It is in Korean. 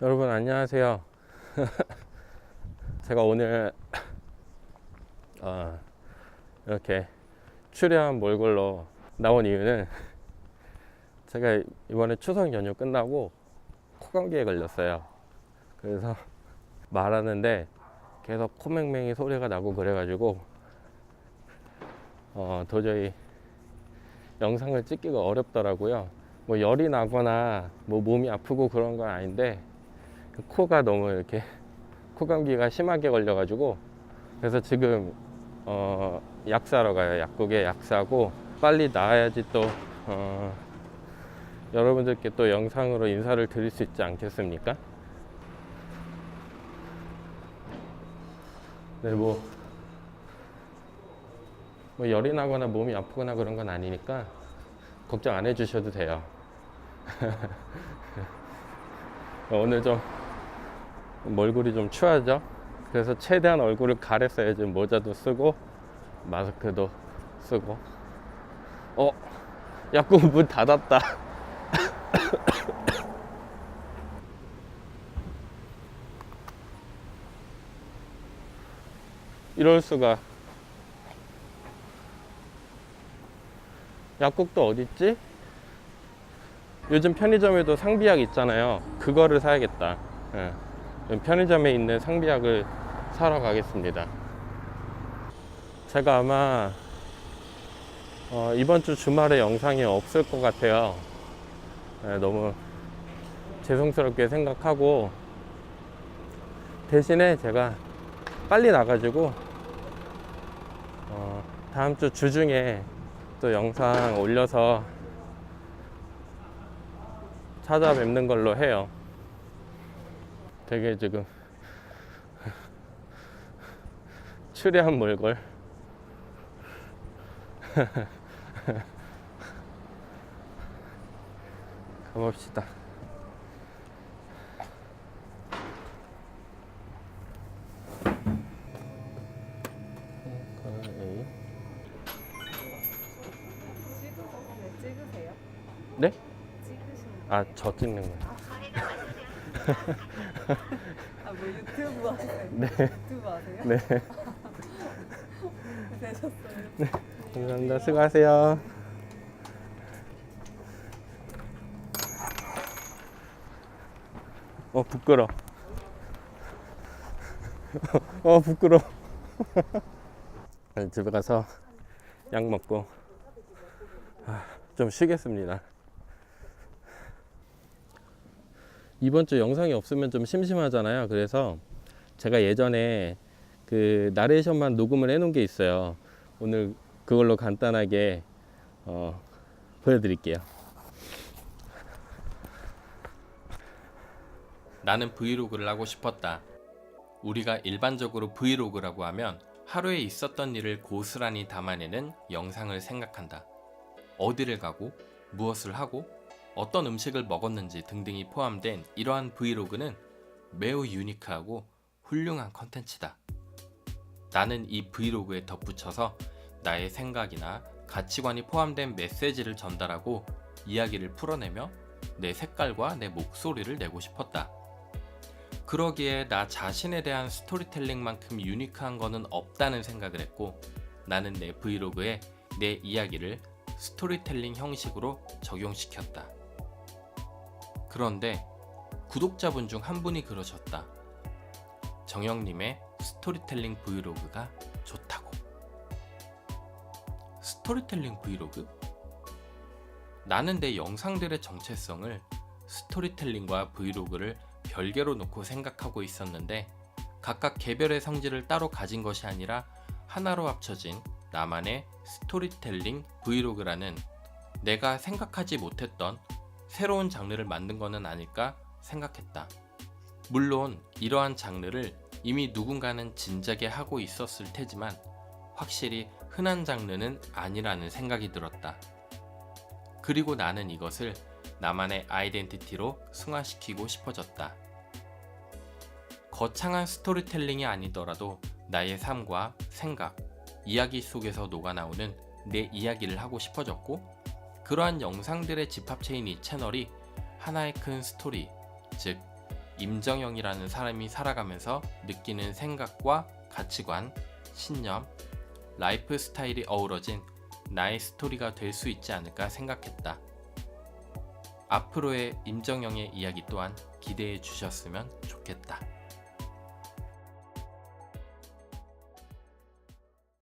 여러분 안녕하세요. 제가 오늘 어, 이렇게 추리한 몰골로 나온 이유는 제가 이번에 추석 연휴 끝나고 코감기에 걸렸어요. 그래서 말하는데 계속 코맹맹이 소리가 나고 그래가지고 어, 도저히 영상을 찍기가 어렵더라고요. 뭐 열이 나거나 뭐 몸이 아프고 그런 건 아닌데 그 코가 너무 이렇게 코감기가 심하게 걸려가지고 그래서 지금 어, 약 사러 가요. 약국에 약 사고 빨리 나아야지 또 어, 여러분들께 또 영상으로 인사를 드릴 수 있지 않겠습니까? 네, 뭐, 뭐 열이 나거나 몸이 아프거나 그런 건 아니니까 걱정 안 해주셔도 돼요. 오늘 좀 얼굴이 좀 추하죠? 그래서 최대한 얼굴을 가렸어요. 지금 모자도 쓰고 마스크도 쓰고. 어, 약국 문 닫았다. 이럴 수가. 약국도 어딨지? 요즘 편의점에도 상비약 있잖아요. 그거를 사야겠다. 예. 편의점에 있는 상비약을 사러 가겠습니다. 제가 아마 어, 이번 주 주말에 영상이 없을 것 같아요. 예, 너무 죄송스럽게 생각하고 대신에 제가 빨리 나가지고 어, 다음 주 주중에 또 영상 올려서 찾아뵙는 걸로 해요. 되게 지금 추리한 몰골. 가봅시다. 왜 찍으세요? 네? 찍으시는 아, 저 찍는 거예요. 아 뭐 유튜브 하세요? 네. 유튜브 하세요? 네. 되셨어요? 감사합니다. 수고하세요. 어, 부끄러. 어, 부끄러. 집에 가서 약 먹고 아, 좀 쉬겠습니다. 이번 주 영상이 없으면 좀 심심하잖아요. 그래서 제가 예전에 그 나레이션만 녹음을 해 놓은 게 있어요. 오늘 그걸로 간단하게 어, 보여드릴게요. 나는 브이로그를 하고 싶었다. 우리가 일반적으로 브이로그라고 하면 하루에 있었던 일을 고스란히 담아내는 영상을 생각한다. 어디를 가고, 무엇을 하고, 어떤 음식을 먹었는지 등등이 포함된 이러한 브이로그는 매우 유니크하고 훌륭한 컨텐츠다. 나는 이 브이로그에 덧붙여서 나의 생각이나 가치관이 포함된 메시지를 전달하고 이야기를 풀어내며 내 색깔과 내 목소리를 내고 싶었다. 그러기에 나 자신에 대한 스토리텔링만큼 유니크한 거는 없다는 생각을 했고 나는 내 브이로그에 내 이야기를 스토리텔링 형식으로 적용시켰다. 그런데 구독자분 중 한 분이 그러셨다. 정영님의 스토리텔링 브이로그가 좋다고. 스토리텔링 브이로그? 나는 내 영상들의 정체성을 스토리텔링과 브이로그를 별개로 놓고 생각하고 있었는데 각각 개별의 성질을 따로 가진 것이 아니라 하나로 합쳐진 나만의 스토리텔링 브이로그라는 내가 생각하지 못했던 새로운 장르를 만든 것은 아닐까 생각했다. 물론 이러한 장르를 이미 누군가는 진작에 하고 있었을 테지만 확실히 흔한 장르는 아니라는 생각이 들었다. 그리고 나는 이것을 나만의 아이덴티티로 승화시키고 싶어졌다. 거창한 스토리텔링이 아니더라도 나의 삶과 생각, 이야기 속에서 녹아나오는 내 이야기를 하고 싶어졌고 그러한 영상들의 집합체인 이 채널이 하나의 큰 스토리, 즉 임정영이라는 사람이 살아가면서 느끼는 생각과 가치관, 신념, 라이프 스타일이 어우러진 나의 스토리가 될 수 있지 않을까 생각했다. 앞으로의 임정영의 이야기 또한 기대해 주셨으면 좋겠다.